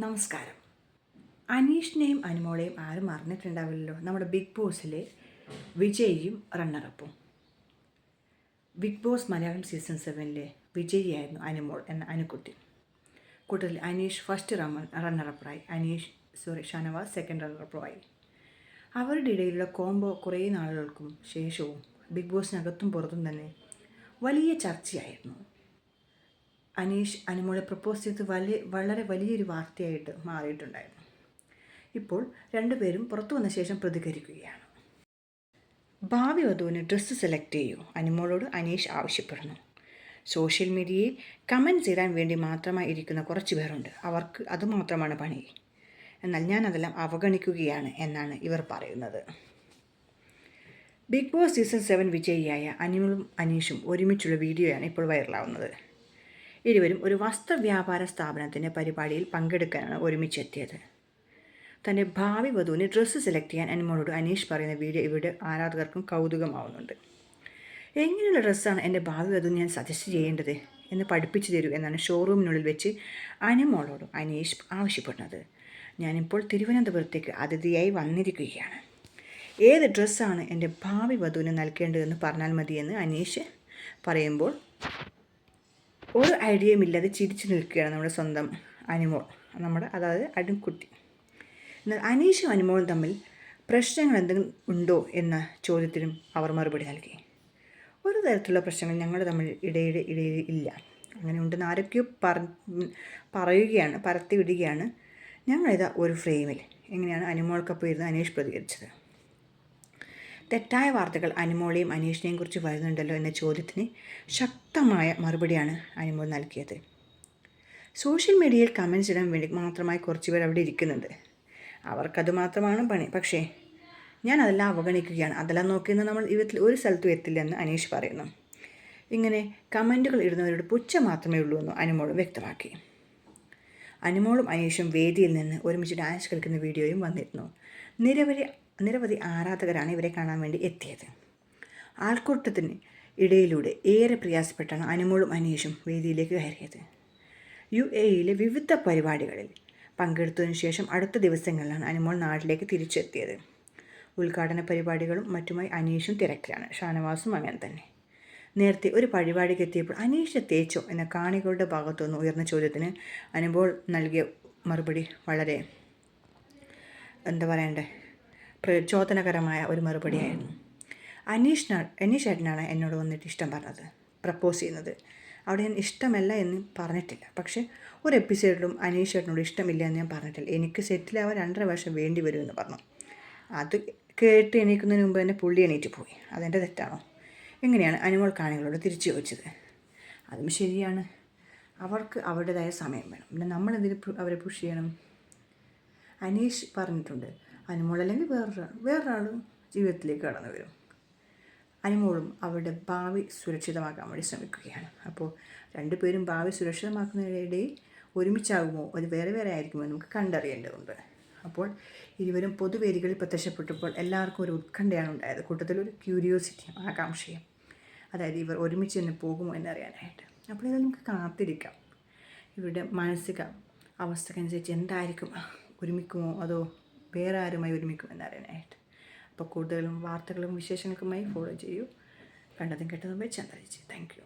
നമസ്കാരം. അനീഷിനെയും അനുമോളെയും ആരും അറിഞ്ഞിട്ടുണ്ടാവില്ലല്ലോ നമ്മുടെ ബിഗ് ബോസിലെ വിജയിയും റണ്ണറപ്പും ബിഗ് ബോസ് മലയാളം സീസൺ സെവനിലെ വിജയിയായിരുന്നു അനുമോൾ എന്ന അനുകുട്ടി. കൂട്ടത്തിൽ അനീഷ് ഫസ്റ്റ് റമ്മൺ റണ്ണറപ്പറായി അനീഷ് സോറി ഷാനവാസ് സെക്കൻഡ് റണ്ണറപ്പറായി അവരുടെ ഇടയിലുള്ള കോംബോ കുറേ നാളുകൾക്കും ശേഷവും ബിഗ് ബോസിനകത്തും പുറത്തും തന്നെ വലിയ ചർച്ചയായിരുന്നു. അനീഷ് അനുമോളെ പ്രപ്പോസ് ചെയ്ത് വലിയ വളരെ വലിയൊരു വാർത്തയായിട്ട് മാറിയിട്ടുണ്ടായിരുന്നു. ഇപ്പോൾ രണ്ടുപേരും പുറത്തു വന്ന ശേഷം പ്രതികരിക്കുകയാണ്. ഭാവി വധുവിന് ഡ്രസ്സ് സെലക്ട് ചെയ്യൂ. അനുമോളോട് അനീഷ് ആവശ്യപ്പെടുന്നു. സോഷ്യൽ മീഡിയയിൽ കമന്റ് ചെയ്യാൻ വേണ്ടി മാത്രമായി ഇരിക്കുന്ന കുറച്ച് പേരുണ്ട്. അവർക്ക് അതുമാത്രമാണ് പണി. എന്നാൽ ഞാൻ അതെല്ലാം അവഗണിക്കുകയാണ് എന്നാണ് ഇവർ പറയുന്നത്. ബിഗ് ബോസ് സീസൺ സെവൻ വിജയിയായ അനിമലും അനീഷും ഒരുമിച്ചുള്ള വീഡിയോയാണ് ഇപ്പോൾ വൈറലാവുന്നത് ഇരുവരും ഒരു വസ്ത്ര വ്യാപാര സ്ഥാപനത്തിന്റെ പരിപാടിയിൽ പങ്കെടുക്കാനാണ് ഒരുമിച്ചെത്തിയത്. തന്റെ ഭാവി വധുവിന് ഡ്രസ്സ് സെലക്ട് ചെയ്യാൻ അനിമോളോട് അനീഷ് പറയുന്ന വീഡിയോ ഇവിടെ ആരാധകർക്കും കൗതുകമാവുന്നുണ്ട്. എങ്ങനെയുള്ള ഡ്രസ്സാണ് എന്റെ ഭാവി വധു ഞാൻ സജസ്റ്റ് ചെയ്യേണ്ടത്? എന്ന് പഠിപ്പിച്ചു തരൂ എന്നാണ് ഷോറൂമിനുള്ളിൽ വെച്ച് അനുമോളോട് അനീഷ് ആവശ്യപ്പെടുന്നത്. ഞാനിപ്പോൾ തിരുവനന്തപുരത്തേക്ക് അതിഥിയായി വന്നിരിക്കുകയാണ്. ഏത് ഡ്രസ്സാണ് എന്റെ ഭാവി വധുവിന് നൽകേണ്ടതെന്ന് പറഞ്ഞാൽ മതിയെന്ന് അനീഷ് പറയുമ്പോൾ ഒരു ഐഡിയയും ഇല്ലാതെ ചിരിച്ചു നിൽക്കുകയാണ് നമ്മുടെ സ്വന്തം അനിമോൾ. നമ്മുടെ അതായത് അടിക്കുട്ടി എന്നാൽ അനീഷും അനിമോളും തമ്മിൽ പ്രശ്നങ്ങൾ എന്തെങ്കിലും ഉണ്ടോ എന്ന ചോദ്യത്തിനും അവർ മറുപടി നൽകി. ഒരു തരത്തിലുള്ള പ്രശ്നങ്ങൾ ഞങ്ങൾ തമ്മിൽ ഇടയുടെ ഇടയിൽ ഇല്ല. അങ്ങനെ ഉണ്ടെന്ന് ആരൊക്കെയോ പറ പറയുകയാണ് പരത്തി വിടുകയാണ് ഞങ്ങളിതാ ഒരു ഫ്രെയിമിൽ. എങ്ങനെയാണ് അനുമോൾക്കൊപ്പം ഇരുന്ന് അനീഷ് പ്രതികരിച്ചത്? തെറ്റായ വാർത്തകൾ അനുമോളെയും അനീഷിനെയും കുറിച്ച് വരുന്നുണ്ടല്ലോ എന്ന ചോദ്യത്തിന് ശക്തമായ മറുപടിയാണ് അനുമോൾ നൽകിയത്. സോഷ്യൽ മീഡിയയിൽ കമൻസ് ഇടാൻ വേണ്ടി മാത്രമായി കുറച്ച് പേർ അവിടെ ഇരിക്കുന്നുണ്ട്. അവർക്കത് മാത്രമാണ് പണി. പക്ഷേ ഞാൻ അതെല്ലാം അവഗണിക്കുകയാണ്. അതെല്ലാം നോക്കിയെന്ന് നമ്മൾ ജീവിതത്തിൽ ഒരു സ്ഥലത്തും എത്തില്ലെന്ന് അനീഷ് പറയുന്നു. ഇങ്ങനെ കമന്റുകൾ ഇടുന്നവരോട് പുച്ഛ മാത്രമേ ഉള്ളൂ എന്ന് അനുമോളും വ്യക്തമാക്കി. അനുമോളും അനീഷും വേദിയിൽ നിന്ന് ഒരുമിച്ച് ഡാൻസ് കളിക്കുന്ന വീഡിയോയും വന്നിരുന്നു. നിരവധി നിരവധി ആരാധകരാണ് ഇവരെ കാണാൻ വേണ്ടി എത്തിയത്. ആൾക്കൂട്ടത്തിന് ഇടയിലൂടെ ഏറെ പ്രയാസപ്പെട്ടാണ് അനുമോളും അനീഷും വേദിയിലേക്ക് കയറിയത്. യു എയിലെ വിവിധ പരിപാടികളിൽ പങ്കെടുത്തതിനു ശേഷം അടുത്ത ദിവസങ്ങളിലാണ് അനുമോൾ നാട്ടിലേക്ക് തിരിച്ചെത്തിയത്. ഉദ്ഘാടന പരിപാടികളും മറ്റുമായി അനീഷും തിരക്കിലാണ്. ഷാനവാസും അങ്ങനെ തന്നെ. നേരത്തെ ഒരു പരിപാടിക്ക് എത്തിയപ്പോൾ അനീഷ തേച്ചോ എന്ന കാണികളുടെ ഭാഗത്തുനിന്ന് ഉയർന്ന ചോദ്യത്തിന് അനുഭവം നൽകിയ മറുപടി വളരെ എന്താ പറയണ്ടേ പ്രചോദനകരമായ ഒരു മറുപടിയായിരുന്നു. അനീഷ് അനീഷ് ഏട്ടനാണ് എന്നോട് വന്നിട്ട് ഇഷ്ടം പറഞ്ഞത് പ്രപ്പോസ് ചെയ്യുന്നത്. അവിടെ ഞാൻ ഇഷ്ടമല്ല എന്ന് പറഞ്ഞിട്ടില്ല. പക്ഷേ ഒരു എപ്പിസോഡിലും അനീഷ് ഏട്ടനോട് ഇഷ്ടമില്ല എന്ന് ഞാൻ പറഞ്ഞിട്ടില്ല. എനിക്ക് സെറ്റിലാവാൻ രണ്ടര വർഷം വേണ്ടി വരുമെന്ന് പറഞ്ഞു. അത് കേട്ട് എണീക്കുന്നതിന് മുമ്പ് തന്നെ പുള്ളി എണീറ്റ് പോയി. അതെന്റെ തെറ്റാണോ? എങ്ങനെയാണ് അനിമോൾ കാണികളോട് തിരിച്ചു ചോദിച്ചത്? അതും ശരിയാണ്. അവർക്ക് അവരുടേതായ സമയം വേണം. പിന്നെ നമ്മളെന്തിന് അവരെ പുഷ് ചെയ്യണം? അനീഷ് പറഞ്ഞിട്ടുണ്ട് അനുമോൾ അല്ലെങ്കിൽ വേറൊരാൾ വേറൊരാളും ജീവിതത്തിലേക്ക് കടന്നു വരും. അനുമോളും അവരുടെ ഭാവി സുരക്ഷിതമാക്കാൻ വേണ്ടി ശ്രമിക്കുകയാണ്. അപ്പോൾ രണ്ടുപേരും ഭാവി സുരക്ഷിതമാക്കുന്നതിനിടയിൽ ഒരുമിച്ചാകുമോ? അത് വേറെ വേറെ ആയിരിക്കുമോ നമുക്ക് കണ്ടറിയേണ്ടതുണ്ട്. അപ്പോൾ ഇരുവരും പൊതുവേദികളിൽ പ്രത്യക്ഷപ്പെട്ടപ്പോൾ എല്ലാവർക്കും ഒരു ഉത്കണ്ഠയാണ് ഉണ്ടായത്. കൂട്ടത്തിൽ ഒരു ക്യൂരിയോസിറ്റിയും ആകാംക്ഷയും. അതായത് ഇവർ ഒരുമിച്ച് തന്നെ പോകുമോ എന്നറിയാനായിട്ട്. അപ്പോൾ ഇത് നമുക്ക് കാത്തിരിക്കാം. ഇവരുടെ മാനസിക അവസ്ഥക്കനുസരിച്ച് എന്തായിരിക്കും? ഒരുമിക്കുമോ അതോ വേറെ ആരുമായി ഒരുമിക്കുമെന്നറിയാനായിട്ട് അപ്പോൾ കൂടുതലും വാർത്തകളും വിശേഷങ്ങൾക്കുമായി ഫോളോ ചെയ്യൂ. കണ്ടതും കേട്ടതും വെച്ച് ചന്ദ്രജി താങ്ക് യു